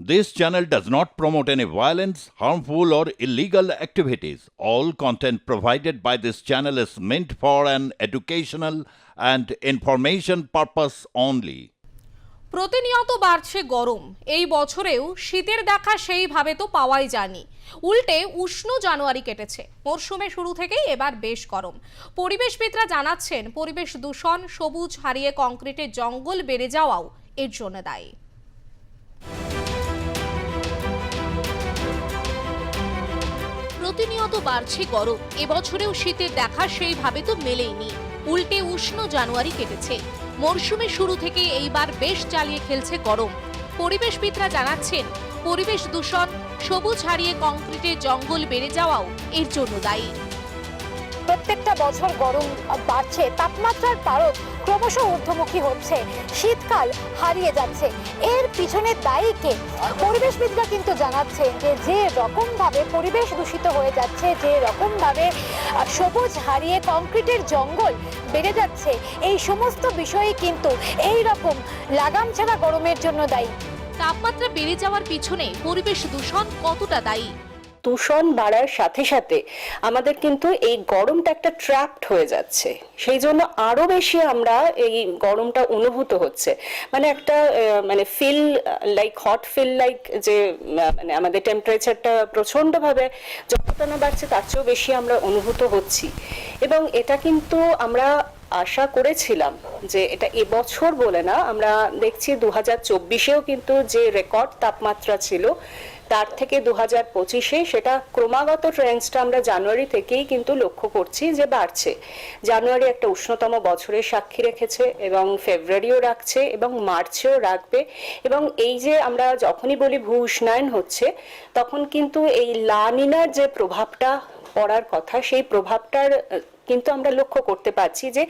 This channel does not promote any violence, harmful, or illegal activities. All content provided by this channel is meant for an educational and information purpose only. প্রতিনিয়ত বাড়ছে গরম এই বছরেও শীতের দেখা সেইভাবে তো পাওয়াই যায়নি উল্টে উষ্ণ জানুয়ারি কেটেছে মরশুমে শুরু থেকেই এবার বেশ গরম পরিবেশবিদরা জানাচ্ছেন পরিবেশ দূষণ সবুজ হারিয়ে কংক্রিটের জঙ্গল বেড়ে যাওয়াও এর জন্য দায়ী প্রতিনিয়ত বাড়ছে গরম। এবছরেও শীতের দেখা সেইভাবে তো মেলেইনি। উল্টে উষ্ণ জানুয়ারি কেটেছে। মরশুমে শুরু থেকে এইবার বেশ চালিয়ে খেলছে গরম। পরিবেশবিদরা জানাচ্ছেন, পরিবেশ দূষণ, সবুজ হারিয়ে কংক্রিটের জঙ্গল বেড়ে যাওয়াও এর জন্য দায়ী। প্রত্যেকটা বছর গরম বাড়ছে, তাপমাত্রার পারদ ক্রমশ ঊর্ধ্বমুখী হচ্ছে। শীতকাল হারিয়ে যাচ্ছে। এর পিছনে দায়ী কে? পরিবেশবিদরা কিন্তু জানাচ্ছে যে যে রকম ভাবে পরিবেশ দূষিত হয়ে যাচ্ছে, যে রকম ভাবে সবুজ হারিয়ে কংক্রিটের জঙ্গল বেড়ে যাচ্ছে, এই সমস্ত বিষয়ই কিন্তু এই রকম লাগাম ছাড়া গরমের জন্য দায়ী। তাপমাত্রা বেড়ে যাওয়ার পিছনে পরিবেশ দূষণ কতটা দায়ী? দূষণ বাড়ার সাথে সাথে আমাদের কিন্তু এই গরমটা একটা ট্র্যাপড হয়ে যাচ্ছে। সেই জন্য আরও বেশি আমরা এই গরমটা অনুভূত হচ্ছে। মানে একটা মানে feel like hot feel like যে মানে আমাদের টেম্পারেচারটা প্রচন্ডভাবে যতটা বাড়ছে তার চেয়েও বেশি আমরা অনুভূত হচ্ছি। এবং এটা কিন্তু আমরা আশা করেছিলাম যে এটা এবছর বলে না, আমরা দেখছি দু হাজার চব্বিশেও কিন্তু যে রেকর্ড তাপমাত্রা ছিল তার থেকে দু হাজার পঁচিশে সেটা ক্রমাগত ট্রেন্ডসটা আমরা জানুয়ারি থেকেই কিন্তু লক্ষ্য করছি যে বাড়ছে। জানুয়ারি একটা উষ্ণতম বছরের সাক্ষী রেখেছে এবং ফেব্রুয়ারিও রাখছে এবং মার্চেও রাখবে এবং এই যে আমরা যখনই বলি ভূ উষ্ণায়ন হচ্ছে, তখন কিন্তু এই লানিনার যে প্রভাবটা পড়ার কথা, সেই প্রভাবটার, কিন্তু আমরা লক্ষ্য করতে পারছি যে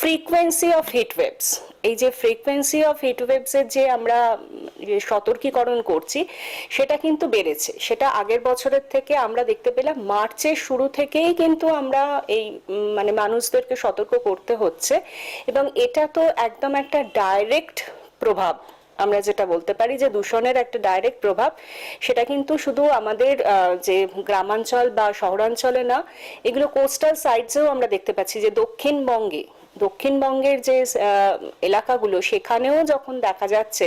ফ্রিকোয়েন্সি অফ হিট ওয়েভস এই যে ফ্রিকোয়েন্সি অফ হিট ওয়েভসের যে আমরা সতর্কীকরণ করছি, সেটা কিন্তু বেড়েছে। সেটা আগের বছরের থেকে আমরা দেখতে পেলাম, মার্চের শুরু থেকেই কিন্তু আমরা এই মানে মানুষদেরকে সতর্ক করতে হচ্ছে এবং এটা তো একদম একটা ডাইরেক্ট প্রভাব। আমরা যেটা বলতে পারি যে দূষণের একটা ডাইরেক্ট প্রভাব, সেটা কিন্তু শুধু আমাদের যে গ্রামাঞ্চল বা শহরাঞ্চলে না, এগুলো কোস্টাল সাইডসেও আমরা দেখতে পাচ্ছি যে দক্ষিণবঙ্গে দক্ষিণবঙ্গের যে এলাকাগুলো, সেখানেও যখন দেখা যাচ্ছে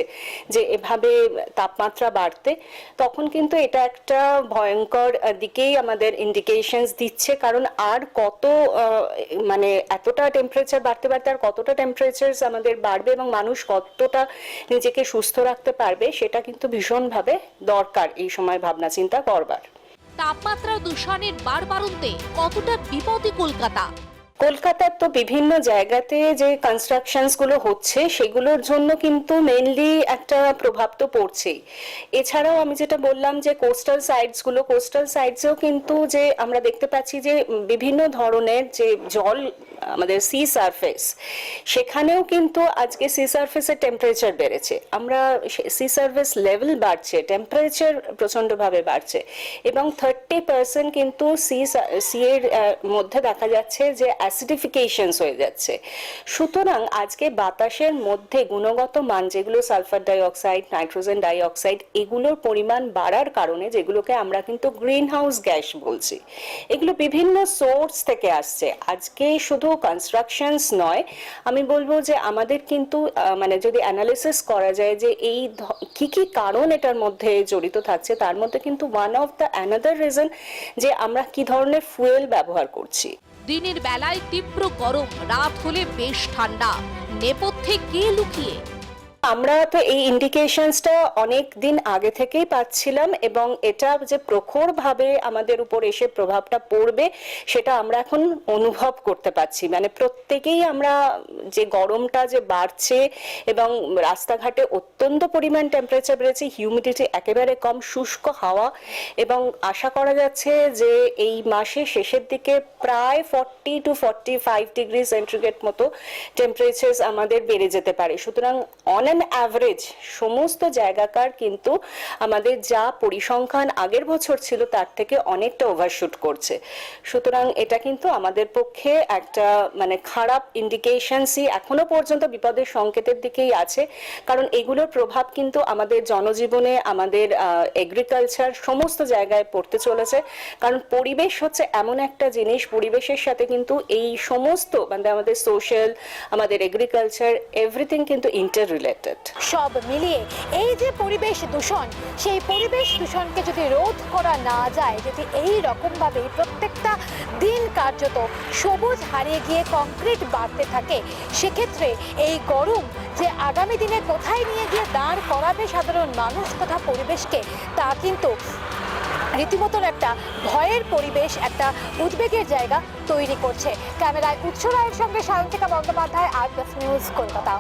যে এভাবে তাপমাত্রা বাড়তে, তখন কিন্তু এটা একটা ভয়ঙ্কর দিকেই আমাদের ইন্ডিকেশনস দিচ্ছে। কারণ আর কত মানে এতটা টেম্পারেচার বাড়তে বাড়তে আর কতটা টেম্পারেচার আমাদের বাড়বে এবং মানুষ কতটা নিজেকে সুস্থ রাখতে পারবে, সেটা কিন্তু ভীষণভাবে দরকার এই সময় ভাবনা চিন্তা করবার। তাপমাত্রা দূষণের বাড়বাড়ন্তে কতটা বিপদে কলকাতা? কলকাতার তো বিভিন্ন জায়গাতে যে কনস্ট্রাকশনসগুলো হচ্ছে, সেগুলোর জন্য কিন্তু মেনলি একটা প্রভাব তো পড়ছেই। এছাড়াও আমি যেটা বললাম যে কোস্টাল সাইডসগুলো কোস্টাল সাইডসেও কিন্তু যে আমরা দেখতে পাচ্ছি যে বিভিন্ন ধরনের যে জল, আমাদের সি সারফেস সেখানেও কিন্তু আজকে সি সারফেসের টেম্পারেচার বেড়েছে। আমরা সি সারফেস লেভেল বাড়ছে টেম্পারেচার প্রচন্ডভাবে বাড়ছে এবং থার্টি পার্সেন্ট কিন্তু সি সি এর মধ্যে দেখা যাচ্ছে যে অ্যাসিডিফিকেশনস হয়ে যাচ্ছে। সুতরাং আজকে বাতাসের মধ্যে গুণগত মান যেগুলো সালফার ডাইঅক্সাইড, নাইট্রোজেন ডাইঅক্সাইড, এগুলোর পরিমাণ বাড়ার কারণে যেগুলোকে আমরা কিন্তু গ্রিন হাউস গ্যাস বলছি, এগুলো বিভিন্ন সোর্স থেকে আসছে। আজকে শুধু কনস্ট্রাকশনস নয়, আমি বলব যে আমাদের কিন্তু মানে যদি অ্যানালিসিস করা যায় যে এই কি কি কারণ এটার মধ্যে জড়িত থাকছে, তার মধ্যে কিন্তু one of the another reason যে আমরা কি ধরনের ফুয়েল ব্যবহার করছি। দিনের বেলায় তীব্র গরম রাত হলে বেশ ঠান্ডা। নেপথ্যে কে লুকিয়ে? আমরা তো এই ইন্ডিকেশনসটা অনেক দিন আগে থেকেই পাচ্ছিলাম এবং এটা যে প্রখরভাবে আমাদের উপর এসে প্রভাবটা পড়বে, সেটা আমরা এখন অনুভব করতে পারছি। মানে প্রত্যেকেই আমরা যে গরমটা যে বাড়ছে এবং রাস্তাঘাটে অত্যন্ত পরিমাণ টেম্পারেচার বেড়েছে হিউমিডিটি একেবারে কম, শুষ্ক হাওয়া এবং আশা করা যাচ্ছে যে এই মাসের শেষের দিকে প্রায় forty to forty five degree centigrade মতো টেম্পারেচার আমাদের বেড়ে যেতে পারে। সুতরাং অন অ্যান অ্যাভারেজ সমস্ত জায়গাকার কিন্তু আমাদের যা পরিসংখ্যান আগের বছর ছিল তার থেকে অনেকটা ওভারশুট করছে। সুতরাং এটা কিন্তু আমাদের পক্ষে একটা মানে খারাপ ইন্ডিকেশনসই এখনও পর্যন্ত বিপদের সংকেতের দিকেই আছে। কারণ এগুলোর প্রভাব কিন্তু আমাদের জনজীবনে, আমাদের এগ্রিকালচার সমস্ত জায়গায় পড়তে চলেছে। কারণ পরিবেশ হচ্ছে এমন একটা জিনিস, পরিবেশের সাথে কিন্তু এই সমস্ত মানে আমাদের সোশ্যাল আমাদের এগ্রিকালচার এভরিথিং কিন্তু ইন্টার রিলেটেড সব মিলিয়ে এই যে পরিবেশ দূষণ, সেই পরিবেশ দূষণকে যদি রোধ করা না যায়, যদি এই রকমভাবে প্রত্যেকটা দিন কার্যত সবুজ হারিয়ে গিয়ে কংক্রিট বাড়তে থাকে, সেক্ষেত্রে এই গরম যে আগামী দিনে কোথায় নিয়ে গিয়ে দাঁড় করাবে সাধারণ মানুষ তথা পরিবেশকে, তা কিন্তু রীতিমতন একটা ভয়ের পরিবেশ, একটা উদ্বেগের জায়গা তৈরি করছে। ক্যামেরায় উৎস রায়ের সঙ্গে Sayantika Bandyopadhyay, R plus news Kolkata.